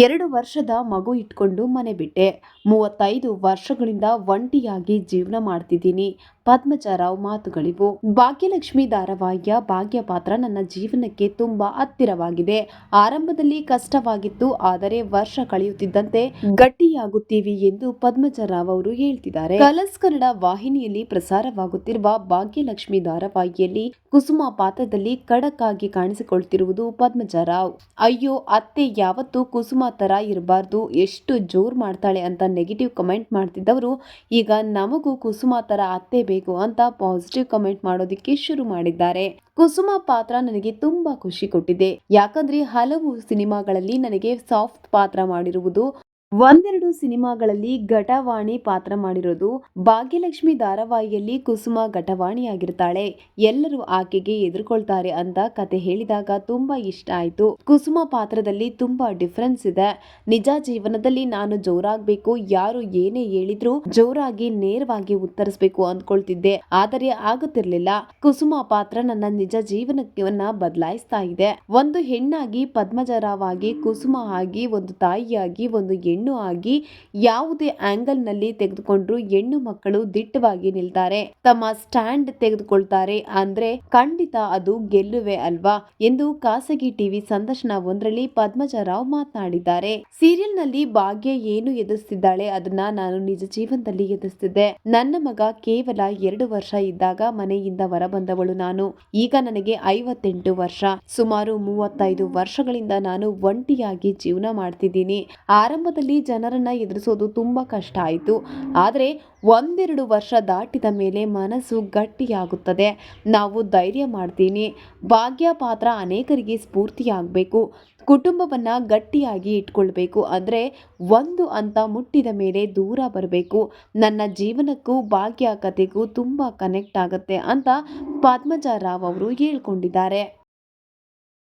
ಎರಡು ವರ್ಷದ ಮಗು ಇಟ್ಕೊಂಡು ಮನೆ ಬಿಟ್ಟೆ. ಮೂವತ್ತೈದು ವರ್ಷಗಳಿಂದ ಒಂಟಿಯಾಗಿ ಜೀವನ ಮಾಡ್ತಿದ್ದೀನಿ. ಪದ್ಮಜರಾವ್ ಮಾತುಗಳಿವು. ಭಾಗ್ಯಲಕ್ಷ್ಮಿ ಧಾರಾವಾಹಿಯ ಭಾಗ್ಯ ಪಾತ್ರ ನನ್ನ ಜೀವನಕ್ಕೆ ತುಂಬಾ ಹತ್ತಿರವಾಗಿದೆ. ಆರಂಭದಲ್ಲಿ ಕಷ್ಟವಾಗಿತ್ತು, ಆದರೆ ವರ್ಷ ಕಳೆಯುತ್ತಿದ್ದಂತೆ ಗಟ್ಟಿಯಾಗುತ್ತೀವಿ ಎಂದು ಪದ್ಮಜರಾವ್ ಅವರು ಹೇಳ್ತಿದ್ದಾರೆ. ಕಲರ್ಸ್ ಕನ್ನಡ ವಾಹಿನಿಯಲ್ಲಿ ಪ್ರಸಾರವಾಗುತ್ತಿರುವ ಭಾಗ್ಯಲಕ್ಷ್ಮಿ ಧಾರಾವಾಹಿಯಲ್ಲಿ ಕುಸುಮ ಪಾತ್ರದಲ್ಲಿ ಖಡಕ್ ಆಗಿ ಕಾಣಿಸಿಕೊಳ್ತಿರುವುದು ಪದ್ಮಜರಾವ್. ಅಯ್ಯೋ, ಅತ್ತೆ ಯಾವತ್ತು ಕುಸುಮ ತರ ಇರಬಾರ್ದು, ಎಷ್ಟು ಜೋರ್ ಮಾಡ್ತಾಳೆ ಅಂತ ನೆಗೆಟಿವ್ ಕಮೆಂಟ್ ಮಾಡ್ತಿದ್ದವರು, ಈಗ ನಮಗೂ ಕುಸುಮ ತರ ಅತ್ತೆ ಬೇಕು ಅಂತ ಪಾಸಿಟಿವ್ ಕಮೆಂಟ್ ಮಾಡೋದಿಕ್ಕೆ ಶುರು ಮಾಡಿದ್ದಾರೆ. ಕುಸುಮ ಪಾತ್ರ ನನಗೆ ತುಂಬಾ ಖುಷಿ ಕೊಟ್ಟಿದೆ. ಯಾಕಂದ್ರೆ ಹಲವು ಸಿನಿಮಾಗಳಲ್ಲಿ ನನಗೆ ಸಾಫ್ಟ್ ಪಾತ್ರ ಮಾಡಿರುವುದು ಒಂದೆರಡು ಸಿನಿಮಾಗಳಲ್ಲಿ ಘಟವಾಣಿ ಪಾತ್ರ ಮಾಡಿರೋದು ಭಾಗ್ಯಲಕ್ಷ್ಮಿ ಧಾರಾವಾಹಿಯಲ್ಲಿ ಕುಸುಮ ಘಟವಾಣಿಯಾಗಿರ್ತಾಳೆ. ಎಲ್ಲರೂ ಆಕೆಗೆ ಎದುರ್ಕೊಳ್ತಾರೆ ಅಂತ ಕತೆ ಹೇಳಿದಾಗ ತುಂಬಾ ಇಷ್ಟ ಆಯ್ತು. ಕುಸುಮ ಪಾತ್ರದಲ್ಲಿ ತುಂಬಾ ಡಿಫ್ರೆನ್ಸ್ ಇದೆ. ನಿಜ ಜೀವನದಲ್ಲಿ ನಾನು ಜೋರಾಗ್ಬೇಕು, ಯಾರು ಏನೇ ಹೇಳಿದ್ರು ಜೋರಾಗಿ ನೇರವಾಗಿ ಉತ್ತರಿಸ್ಬೇಕು ಅಂದ್ಕೊಳ್ತಿದ್ದೆ. ಆದರೆ ಆಗುತ್ತಿರ್ಲಿಲ್ಲ. ಕುಸುಮ ಪಾತ್ರ ನನ್ನ ನಿಜ ಜೀವನವನ್ನ ಬದಲಾಯಿಸ್ತಾ ಇದೆ. ಒಂದು ಹೆಣ್ಣಾಗಿ ಪದ್ಮಜರಾವಾಗಿ ಕುಸುಮ ಆಗಿ, ಒಂದು ತಾಯಿಯಾಗಿ, ಒಂದು ಹೆಣ್ಣು ಆಗಿ ಯಾವುದೇ ಆಂಗಲ್ನಲ್ಲಿ ತೆಗೆದುಕೊಂಡ್ರು ಹೆಣ್ಣು ಮಕ್ಕಳು ದಿಟ್ಟವಾಗಿ ನಿಲ್ತಾರೆ. ತಮ್ಮ ಸ್ಟ್ಯಾಂಡ್ ತೆಗೆದುಕೊಳ್ತಾರೆ ಅಂದ್ರೆ ಖಂಡಿತ ಅದು ಗೆಲ್ಲುವೆ ಅಲ್ವಾ ಎಂದು ಖಾಸಗಿ ಟಿವಿ ಸಂದರ್ಶನ ಒಂದರಲ್ಲಿ ಪದ್ಮಜರಾವ್ ಮಾತನಾಡಿದ್ದಾರೆ. ಸೀರಿಯಲ್ನಲ್ಲಿ ಭಾಗ್ಯ ಏನು ಎದುರಿಸ್ತಿದ್ದಾಳೆ ಅದನ್ನ ನಾನು ನಿಜ ಜೀವನದಲ್ಲಿ ಎದುರಿಸ್ತಿದ್ದೆ. ನನ್ನ ಮಗ ಕೇವಲ ಎರಡು ವರ್ಷ ಇದ್ದಾಗ ಮನೆಯಿಂದ ಹೊರಬಂದವಳು ನಾನು. ಈಗ ನನಗೆ ಐವತ್ತೆಂಟು ವರ್ಷ. ಸುಮಾರು ಮೂವತ್ತೈದು ವರ್ಷಗಳಿಂದ ನಾನು ಒಂಟಿಯಾಗಿ ಜೀವನ ಮಾಡ್ತಿದ್ದೀನಿ. ಆರಂಭದಲ್ಲಿ ಜನರನ್ನ ಎದುರಿಸೋದು ತುಂಬ ಕಷ್ಟ ಆಯಿತು. ಆದರೆ ಒಂದೆರಡು ವರ್ಷ ದಾಟಿದ ಮೇಲೆ ಮನಸ್ಸು ಗಟ್ಟಿಯಾಗುತ್ತದೆ. ನಾವು ಧೈರ್ಯ ಮಾಡ್ತೀನಿ. ಭಾಗ್ಯ ಪಾತ್ರ ಅನೇಕರಿಗೆ ಸ್ಫೂರ್ತಿಯಾಗಬೇಕು. ಕುಟುಂಬವನ್ನು ಗಟ್ಟಿಯಾಗಿ ಇಟ್ಕೊಳ್ಬೇಕು. ಅಂದರೆ ಒಂದು ಅಂತ ಮುಟ್ಟಿದ ಮೇಲೆ ದೂರ ಬರಬೇಕು. ನನ್ನ ಜೀವನಕ್ಕೂ ಭಾಗ್ಯ ಕಥೆಗೂ ತುಂಬ ಕನೆಕ್ಟ್ ಆಗುತ್ತೆ ಅಂತ ಪದ್ಮಜ ರಾವ್ ಅವರು ಹೇಳ್ಕೊಂಡಿದ್ದಾರೆ.